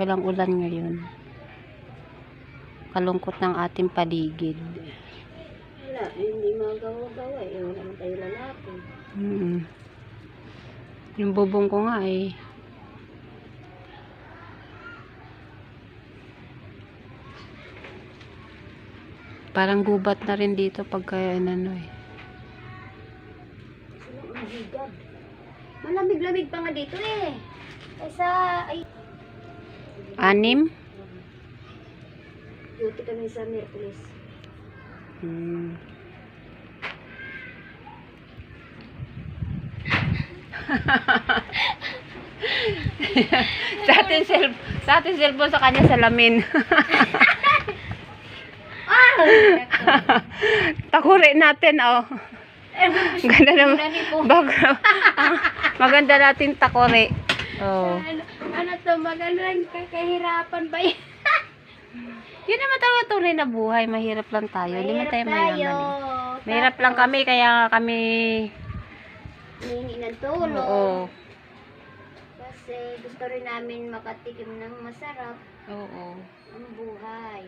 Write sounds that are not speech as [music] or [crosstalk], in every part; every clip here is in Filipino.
Walang ulan ngayon. Kalungkot ng ating paligid. Wala, eh, hindi magawa-gawa eh. Wala naman tayo lalaki. Mm. Yung bubong ko nga eh. Parang gubat na rin dito pagka ano eh. Higad? Malamig-lamig pa nga dito eh. Kaysa, ay, Anim? duty kami sa Merkulis. Hmm. [laughs] sa atin cell sa atin cellphone sa kanya salamin. [laughs] Takuri natin oh. Ganda naman. [laughs] Background. Ah, Maganda natin takuri. Oh. ano, ano to, magalang kakahirapan ba yun? [laughs] Yun naman talaga tunay na buhay. Mahirap lang tayo. Hindi man tayo mayaman. eh. Mahirap lang kami kaya kami Hihingi ng tulong. Oo. Kasi gusto rin namin makatikim ng masarap Oo. ang buhay.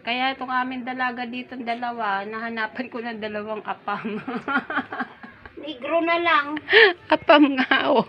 Kaya itong aming dalaga dito, dalawa, nahanapan ko ng dalawang apam. [laughs] Negro na lang. apam nga, oh.